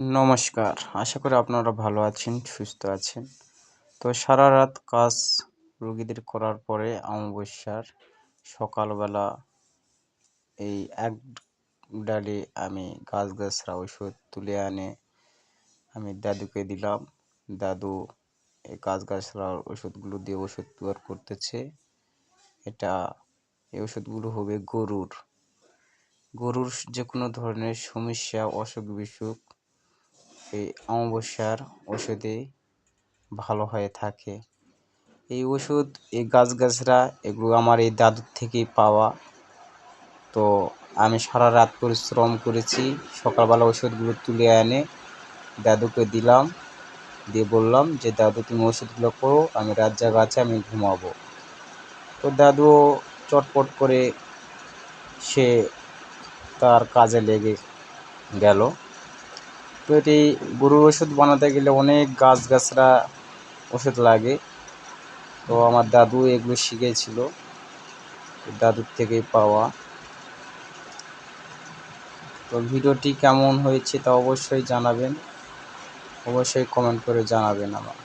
নমস্কার। আশা করি আপনারা ভালো আছেন, সুস্থ আছেন। তো সারা রাত কাজ রুগীদের করার পরে অমাবস্যার সকালবেলা এই এক ডালে আমি গাছ গাছরা ওষুধ তুলে আনে আমি দাদুকে দিলাম। দাদু এই গাছ গাছরার ওষুধগুলো দিয়ে ওষুধ তৈরি করতেছে। এটা এই ওষুধগুলো হবে গরুর। গরুর যে কোনো ধরনের সমস্যা অসুখ বিসুখ এই অমাবস্যার ওষুধে ভালো হয়ে থাকে। এই ওষুধ, এই গাছগাছরা এগুলো আমার এই দাদুর থেকেই পাওয়া। তো আমি সারা রাত পরিশ্রম করেছি, সকালবেলা ওষুধগুলো তুলে এনে দাদুকে দিলাম। দিয়ে বললাম যে, দাদু, তুমি ওষুধগুলো করো, আমি রাত জায়গা আছে, আমি ঘুমাবো। তো দাদুও চটপট করে সে তার কাজে লেগে গেল। তো এটি গরুর ওষুধ বানাতে গেলে অনেক গাছগাছরা ওষুধ লাগে। তো আমার দাদু এগুলো শিখেছিল, দাদুর থেকে পাওয়া। তো ভিডিওটি কেমন হয়েছে তা অবশ্যই জানাবেন, অবশ্যই কমেন্ট করে জানাবেন আমার